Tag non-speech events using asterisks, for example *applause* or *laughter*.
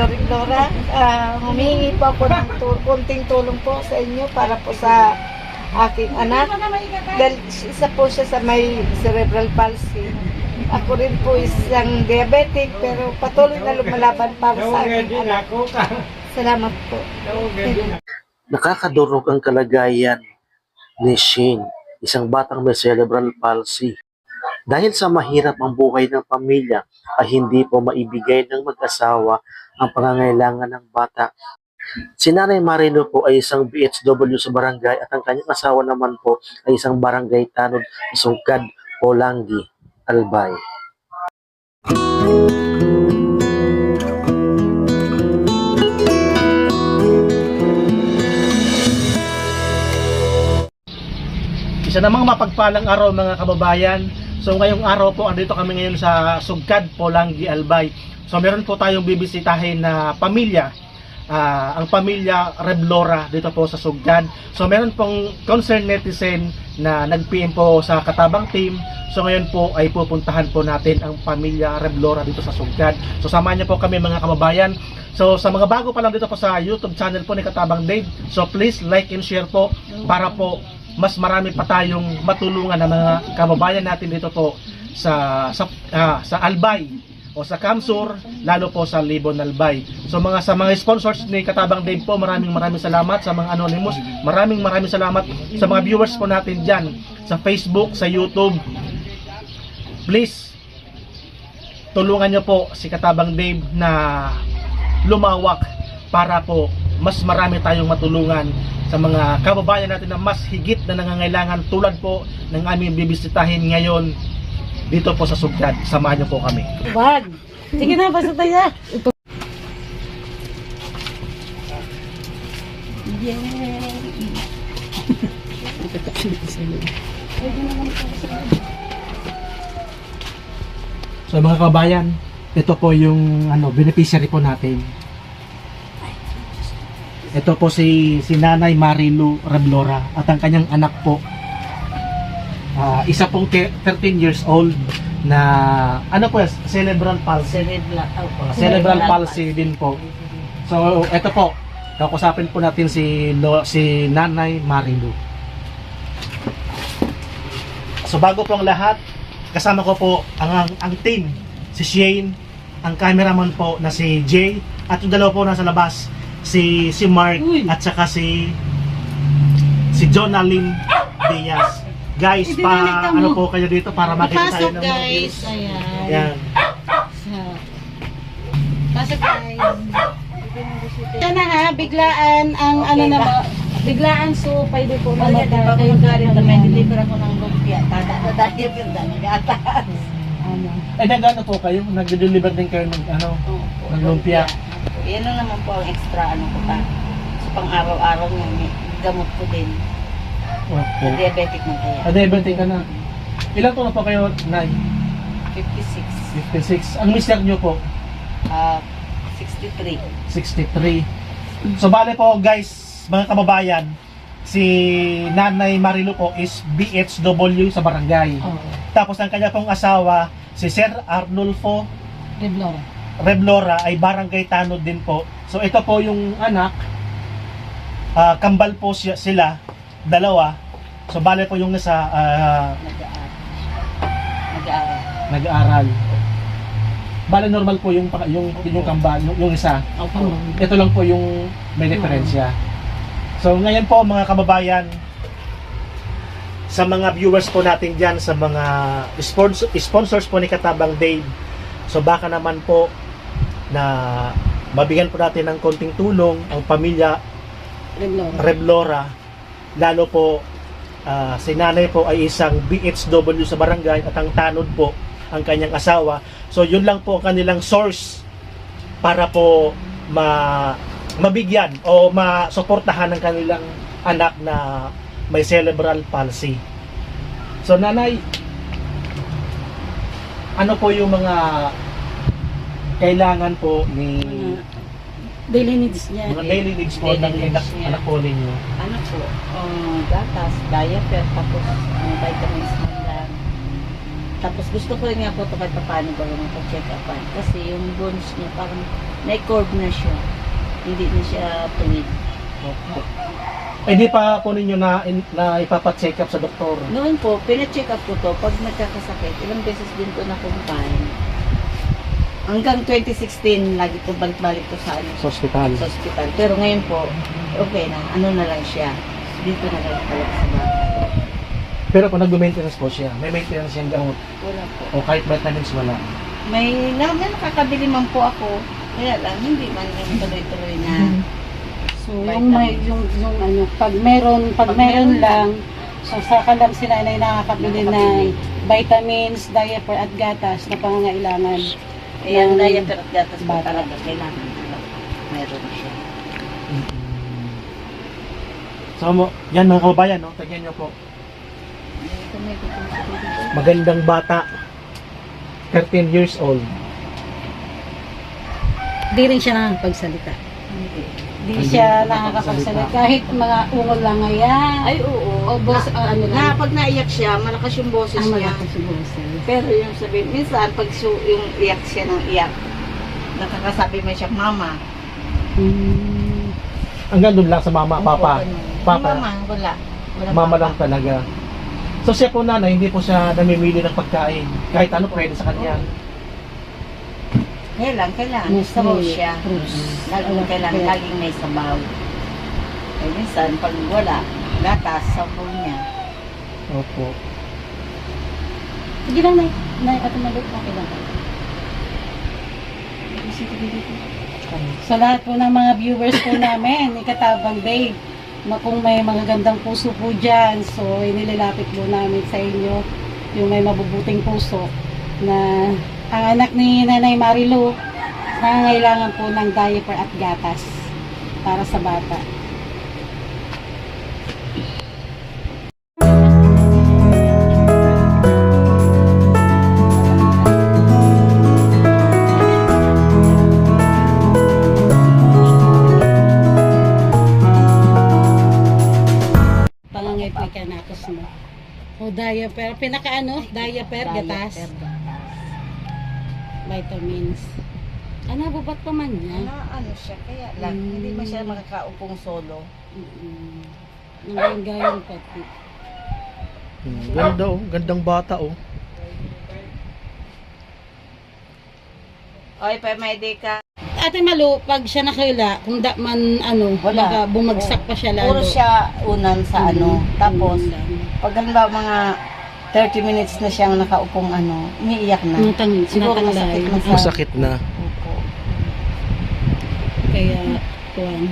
Floriblora. Ah, humingi po ako ng tu- kunting tulong po sa inyo para po sa aking anak. Dahil isa po siya sa may cerebral palsy. Ako rin po isang diabetic pero patuloy na lumalaban para sa aking anak. Salamat po. Nakakadurog ang kalagayan ni Shane, isang batang may cerebral palsy. Dahil sa mahirap ang buhay ng pamilya ay hindi po maibigay ng mag-asawa ang pangangailangan ng bata. Si Nanay Marino po ay isang BHW sa barangay at ang kanyang asawa naman po ay isang barangay tanod sa Sungkad, Polangi, Albay. Isa namang mapagpalang araw mga kababayan. So ngayong araw po, andito kami ngayon sa Sugkad, Polangi, Albay. So meron po tayong bibisitahin na pamilya. Ah, ang pamilya Reblora dito po sa Sugkad. So meron pong concerned netizen na nag-PM po sa Katabang team. So ngayon po ay pupuntahan po natin ang pamilya Reblora dito sa Sugkad. So samahan niyo po kami mga kababayan. So sa mga bago pa lang dito po sa YouTube channel po ni Katabang Dave. So please like and share po para po mas marami pa tayong matulungan ng mga kababayan natin dito po sa sa, ah, sa Albay o sa Kamsur, lalo po sa Libon Albay. So mga sa mga sponsors ni Katabang Dave po, maraming maraming salamat sa mga anonymous. Maraming maraming salamat sa mga viewers po natin diyan sa Facebook, sa YouTube. Please tulungan niyo po si Katabang Dave na lumawak para po mas marami tayong matulungan sa mga kababayan natin na mas higit na nangangailangan tulad po ng aming bibisitahin ngayon dito po sa Sugdad. Samahan niyo po kami. Wag. Sige na, basta tayo. Ito. So mga kababayan, ito po yung ano beneficiary po natin. Ito po si si Nanay Marilu Reblora at ang kanyang anak po. ah, isa pong te- 13 years old na ano po cerebral palsy. Cerebral. Oh, cerebral palsy din po. So, ito po. Kakusapin po natin si Lo, si Nanay Marilu. So, bago po ang lahat, kasama ko po ang, ang, ang team. Si Shane, ang cameraman po na si Jay, at yung dalawa po nasa labas, si si Mark at saka si si Jonalyn Diaz. Guys, pa ano po kayo dito para makita tayo Pasok ng mga guys. views. Ayan. Yan. Sa- Pasok guys. Yan na ha, biglaan ang ano na ba? Biglaan so pwede po Kaya di ba kung galit na may deliver ako ng lumpia, tada na dahil yung nagataas. Ano. Eh, nag-ano po kayo? Nag-deliver din kayo ng ano? Ng lumpia. Yan lang naman po ang extra ano ko pa. Sa pang-araw-araw niya, may gamot ko din. Okay. Diabetic na kaya. Ah, diabetic ka na. Ilan po na po kayo, Nay? 56. 56. Ang mister nyo po, Ah, 63. 63. So, bale po, guys, mga kababayan, si Nanay Marilu po is BHW sa barangay. Oh, Tapos ang kanya pong asawa, si Sir Arnulfo Reblora. Reblora ay barangay tanod din po. So ito po yung anak, ah, kambal po siya, sila, dalawa. So bale po yung nasa ah, Nag-aaral. Nag-aaral. Bale normal po yung yung yung kambal, yung, yung isa. Opo. Ito lang po yung may diferensya. So ngayon po mga kababayan, sa mga viewers po natin dyan, sa mga sponsors, sponsors po ni Katabang Dave, so baka naman po na mabigyan po natin ng konting tulong ang pamilya Reblora. Reblora, lalo po ah, si nanay po ay isang BHW sa barangay at ang tanod po ang kanyang asawa. So yun lang po ang kanilang source para po ma mabigyan o masuportahan ng kanilang anak na may cerebral palsy. So nanay, ano po yung mga kailangan po ni Daily needs niya. mga daily needs po ng Daily anak, needs niya. anak po ninyo? Ano po? Um, gatas, diaper, tapos um, vitamins man lang. Tapos gusto ko rin nga po ito kahit paano bago mag-check upan. Kasi yung bones niya parang na-curve na siya. Hindi na siya tuwid. Opo. Eh, di pa po ninyo na, na ipapacheck up sa doktor. Noon po, pina-check up ko to pag nagkakasakit. Ilang beses din ko na-combine. Hanggang 2016, lagi ko balik-balik to sa, ano, Sa ospital. sa hospital. Pero ngayon po, okay na. Ano na lang siya. Dito na lang talaga sa bata. Pero kung nag-maintenance po siya, may maintenance siyang gamot. Wala po. O kahit vitamins wala. May, na, may nakakabili man po ako. Kaya lang, hindi man yung tuloy-tuloy na. So, yung may yung yung ano, pag meron pag, Pag meron meron lang, so saka lang si nanay nakakabili ng Nakakabili. vitamins, diaper at gatas na pangangailangan. Kaya ang Ng diaper at gatas bata. talaga kailangan. Meron siya. So, mo, yan mga kababayan, no? Tagyan nyo po. Magandang bata. 13 years old. Di rin siya nakakapagsalita. Hindi. Di Hindi siya nakakapagsalita. Kahit mga ungol lang ngayon. Ay, oo. O, boss, ah, ano lang. Na, pag naiyak siya, malakas yung boses Ang niya. malakas yung boses. Pero yung sabihin, minsan, pag su- yung iyak siya ng iyak, nakakasabi mo siya, Mama. Mm. Hanggang doon lang sa mama, papa. Papa. Mama, wala. wala Mama papa. lang talaga. So siya po nanay, hindi po siya namimili ng pagkain. Kahit ano pwede sa kanya. Kaya lang, kailangan. May Sabaw siya. fruits. Laging kaya- laging may sabaw. Eh, minsan, pag wala, gatas, sabaw niya. Opo. Sige lang, Nay. Nay, ato malot. Okay lang. Sa lahat po ng mga viewers po *laughs* namin, ikatabang day, ma- kung may mga gandang puso po dyan, so inilalapit po namin sa inyo yung may mabubuting puso na ang anak ni Nanay Marilu nangangailangan po ng diaper at gatas para sa bata. Pangangay po ikanakos mo. O diaper, pinaka ano? Diaper, gatas, Diaper, vitamins. Ano, bubat pa man niya. Ano, ano siya, kaya lang, Mm. hindi mo siya makakaupong solo. Mm-mm. Ang gayong pati. Hmm, Ganda oh, gandang bata oh. Oy, pa may di ka. Ate Malu, pag siya nakila, kung da man ano, Wala. baka bumagsak pa siya lalo. Puro siya unan sa ano. Mm, Tapos, unan lang. pag halimbawa mga 30 minutes na siyang nakaupong ano, umiiyak na. Nung tang, Siguro natanglay. masakit na sa... Masakit na. Opo. Kaya, kuwan.